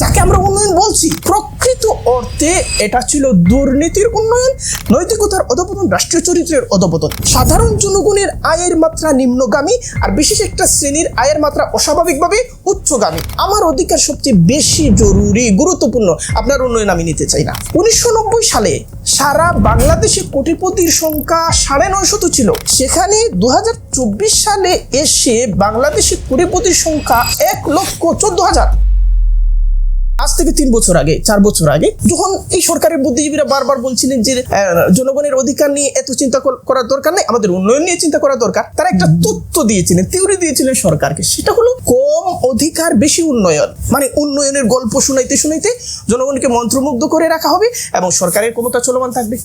যাকে আমরা উন্নয়ন বলছি, প্রকৃত অর্থে এটা ছিল দুর্নীতির উন্নয়ন, নৈতিকতার অধপতন, রাষ্ট্রীয় চরিত্রের অধপতন। সাধারণ জনগণের আয়ের মাত্রা নিম্নগামী আর বিশেষ একটা শ্রেণির আয়ের মাত্রা অস্বাভাবিকভাবে উচ্চগামী। আমার অধিকার সবচেয়ে বেশি জরুরি, গুরুত্বপূর্ণ। আপনার উন্নয়ন আমি নিতে চাই না। উনিশশো নব্বই সালে সারা বাংলাদেশে কোটিপতির সংখ্যা সাড়ে নয়শত ছিল। সেখানে দু হাজার চব্বিশ সালে এসে বাংলাদেশে কোটিপতির সংখ্যা এক লক্ষ চোদ্দ হাজার। আজ থেকে তিন বছর আগে চার বছর আগে যখন এই সরকারের বুদ্ধিজীবীরা বারবার বলছিলেন যে জনগণের অধিকার নিয়ে এত চিন্তা করার দরকার নেই আমাদের উন্নয়ন নিয়ে চিন্তা করা দরকার তারা একটা তথ্য দিয়েছিলেন থিওরি দিয়েছিলেন সরকারকে সেটা হলো কম অধিকার বেশি উন্নয়ন। মানে উন্নয়নের গল্প শুনাইতে শুনাইতে জনগণকে মন্ত্রমুগ্ধ করে রাখা হবে এবং সরকারের ক্ষমতা চলমান থাকবে।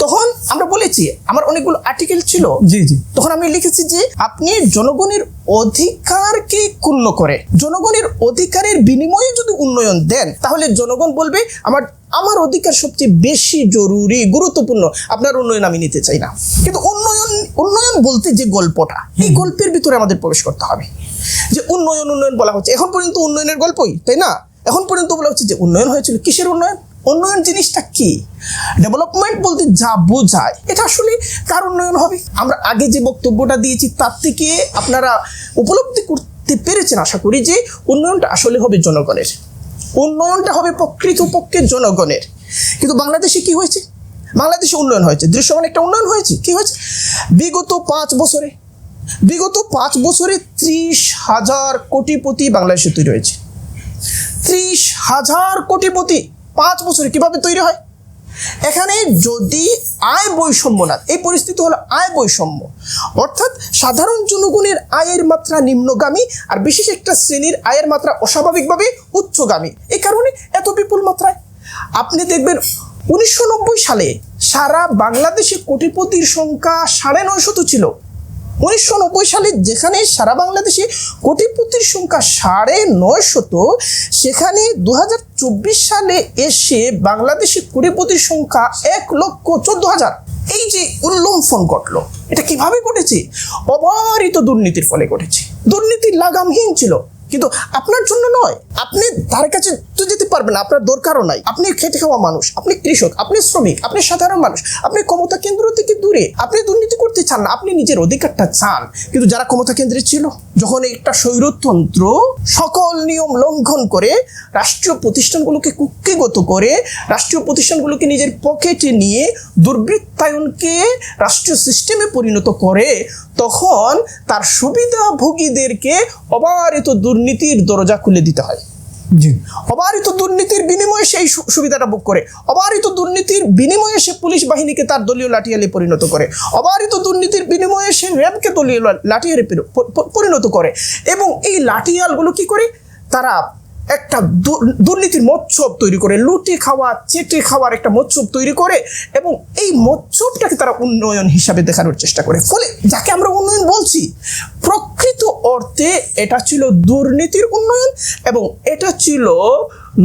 তখন আমরা বলেছি আমার অনেকগুলো আর্টিকেল ছিল। জি জি। তখন আমি লিখেছি যে আপনি জনগণের অধিকারকে ক্ষুণ্ণ করে জনগণের অধিকারের বিনিময়ে যদি উন্নয়ন দেন তাহলে জনগণ বলবে, আমার আমার অধিকার সবচেয়ে বেশি জরুরি, গুরুত্বপূর্ণ। আপনার উন্নয়ন আমি নিতে চাই না। কিন্তু উন্নয়ন উন্নয়ন বলতে যে গল্পটা, এই গল্পের ভিতরে আমাদের প্রবেশ করতে হবে। যে উন্নয়ন উন্নয়ন বলা হচ্ছে। এখন পর্যন্ত উন্নয়নের গল্পই, তাই না? এখন পর্যন্ত বলা হচ্ছে যে উন্নয়ন হয়েছিল কিসের উন্নয়ন? উন্নয়ন জিনিসটা কি? ডেভেলপমেন্ট বলতে যা বোঝায়, এটা আসলে কার উন্নয়ন হবে? আমরা আগে যে বক্তব্যটা দিয়েছি, তার থেকে আপনারা উপলব্ধি করতে পেরেছেন, আশা করি যে উন্নয়নটা আসলে হবে জনগণের। উন্নয়নটা হবে প্রকৃতপক্ষে জনগণের। কিন্তু বাংলাদেশে কি হয়েছে? বাংলাদেশে উন্নয়ন হয়েছে। দৃশ্যমান একটা উন্নয়ন হয়েছে। কি হয়েছে? বিগত পাঁচ বছরে, বিগত পাঁচ বছরে ত্রিশ হাজার কোটিপতি বাংলাদেশে তৈরি হয়েছে। ত্রিশ হাজার কোটিপতি পাঁচ বছরে কীভাবে তৈরি হয়? এখানে যদি আয় বৈষম্য না, এই পরিস্থিতি হলো আয় বৈষম্য। অর্থাৎ সাধারণ জনগণের আয়ের মাত্রা নিম্নগামী আর বিশেষ একটা শ্রেণির আয়ের মাত্রা অস্বাভাবিকভাবে উচ্চগামী। এই কারণে এত বিপুল মাত্রায়। আপনি দেখবেন উনিশশো নব্বই সালে সারা বাংলাদেশে কোটিপতির সংখ্যা সাড়ে নয় শত ছিল। উনিশশো নব্বই সালে যেখানে সারা বাংলাদেশে কোটিপতির সংখ্যা সাড়ে নয় শত, সেখানে দু হাজার চব্বিশ সালে এসে বাংলাদেশে কোটিপতির সংখ্যা এক লক্ষ চোদ্দ হাজার। এই যে উল্লম্ফন ঘটলো, এটা কীভাবে ঘটেছে? অবারিত দুর্নীতির ফলে ঘটেছে। দুর্নীতির লাগামহীন ছিল। কিন্তু আপনার জন্য নয়। আপনি তার কাছে তো যেতে পারবেন না, আপনার দরকারও নাই। আপনি খেটে খাওয়া মানুষ, আপনি কৃষক, আপনি শ্রমিক, আপনি সাধারণ মানুষ, আপনি ক্ষমতা কেন্দ্র থেকে দূরে। আপনি দুর্নীতি করতে চান না, আপনি নিজের অধিকারটা চান। কিন্তু যারা ক্ষমতা কেন্দ্রে ছিল, যখন একটা স্বৈরতন্ত্র সকল নিয়ম লঙ্ঘন করে রাষ্ট্রীয় প্রতিষ্ঠানগুলোকে কুক্ষিগত করে, রাষ্ট্রীয় প্রতিষ্ঠানগুলোকে নিজের পকেটে নিয়ে দুর্বৃত্তায়নকে রাষ্ট্রীয় সিস্টেমে পরিণত করে তখন তার সুবিধাভোগীদেরকে অবারিত দুর্নীতির দরজা খুলে দিতে হয়। জি। অবারিত দুর্নীতির বিনিময়ে সেই সুবিধাটা ভোগ করে। অবারিত দুর্নীতির বিনিময়ে সে পুলিশ বাহিনীকে তার দলীয় লাঠিয়ালে পরিণত করে। অবারিত দুর্নীতির বিনিময়ে সে র্যাবকে দলীয় লাঠিয়ালে পরিণত করে। এবং এই লাঠিয়ালগুলো কি করে? তারা একটা দুর্নীতির মৎসব তৈরি করে, লুটে খাওয়া, চেটে খাওয়ার একটা মৎসব তৈরি করে এবং এই মৎসবটাকে তারা উন্নয়ন হিসাবে দেখানোর চেষ্টা করে। ফলে যাকে আমরা উন্নয়ন বলছি, প্রকৃত অর্থে এটা ছিল দুর্নীতির উন্নয়ন এবং এটা ছিল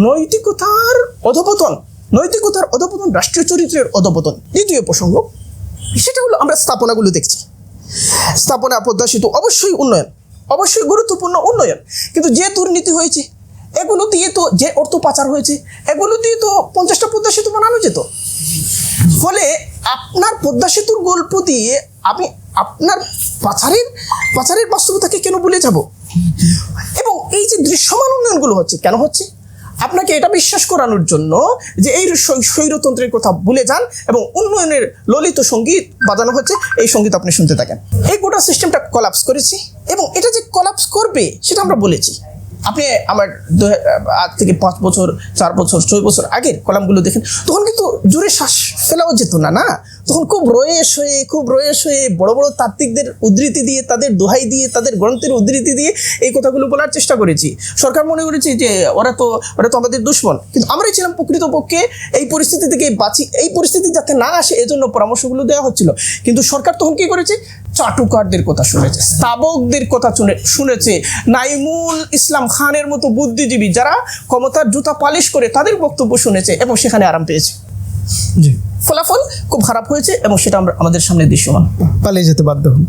নৈতিকতার অধপতন নৈতিকতার অধপতন, রাষ্ট্রীয় চরিত্রের অধপতন। দ্বিতীয় প্রসঙ্গ, সেটা হলো আমরা স্থাপনাগুলো দেখছি। স্থাপনা পদ্মা সেতু অবশ্যই উন্নয়ন, অবশ্যই গুরুত্বপূর্ণ উন্নয়ন। কিন্তু যে দুর্নীতি হয়েছে এগুলো দিয়ে তো যে অর্থ পাচার হয়েছে, এগুলো দিয়ে তো পঞ্চাশটা পদ্মা সেতু বানানো যেত। ফলে আপনার পদ্মা সেতুর গল্প দিয়ে আমি আপনার পাচারের পাচারের বাস্তবতাকে কেন ভুলে যাব? এবং এই যে দৃশ্যমান উন্নয়নগুলো হচ্ছে, কেন হচ্ছে? আপনাকে এটা বিশ্বাস করানোর জন্য যে এই স্বৈ- স্বৈরতন্ত্রের কথা ভুলে যান এবং উন্নয়নের ললিত সংগীত বাজানো হচ্ছে, এই সংগীত আপনি শুনতে থাকেন। এই গোটা সিস্টেমটা কলাপস করেছি এবং এটা যে কলাপস করবে, সেটা আমরা বলেছি। আপনি আমার আজ থেকে পাঁচ বছর, চার বছর, ছয় বছর আগের কলামগুলো দেখেন, তখন কিন্তু জোরে শ্বাস ফেলাও যেত না না? তখন খুব রয়েস হয়ে, খুব রয়েস হয়ে বড় বড় তাত্ত্বিকদের উদ্ধৃতি দিয়ে, তাদের দোহাই দিয়ে, তাদের গ্রন্থের উদ্ধৃতি দিয়ে এই কথাগুলো বলার চেষ্টা করেছি। সরকার মনে করেছে যে ওরা তো ওরা তো আমাদের দুশ্মন। কিন্তু আমরাই ছিলাম প্রকৃতপক্ষে এই পরিস্থিতি থেকে বাঁচি, এই পরিস্থিতি যাতে না আসে, এজন্য পরামর্শগুলো দেওয়া হচ্ছিল। কিন্তু সরকার তখন কি করেছে? চাটুকারদের কথা শুনেছে স্থাবকদের কথা শুনে, শুনেছে। নাইমুল ইসলাম খানের মতো বুদ্ধিজীবী যারা ক্ষমতার জুতা পালিশ করে তাদের বক্তব্য শুনেছে এবং সেখানে আরাম পেয়েছে। ফলাফল খুব খারাপ হয়েছে এবং সেটা আমরা আমাদের সামনে দৃশ্যমান। পালিয়ে যেতে বাধ্য হন।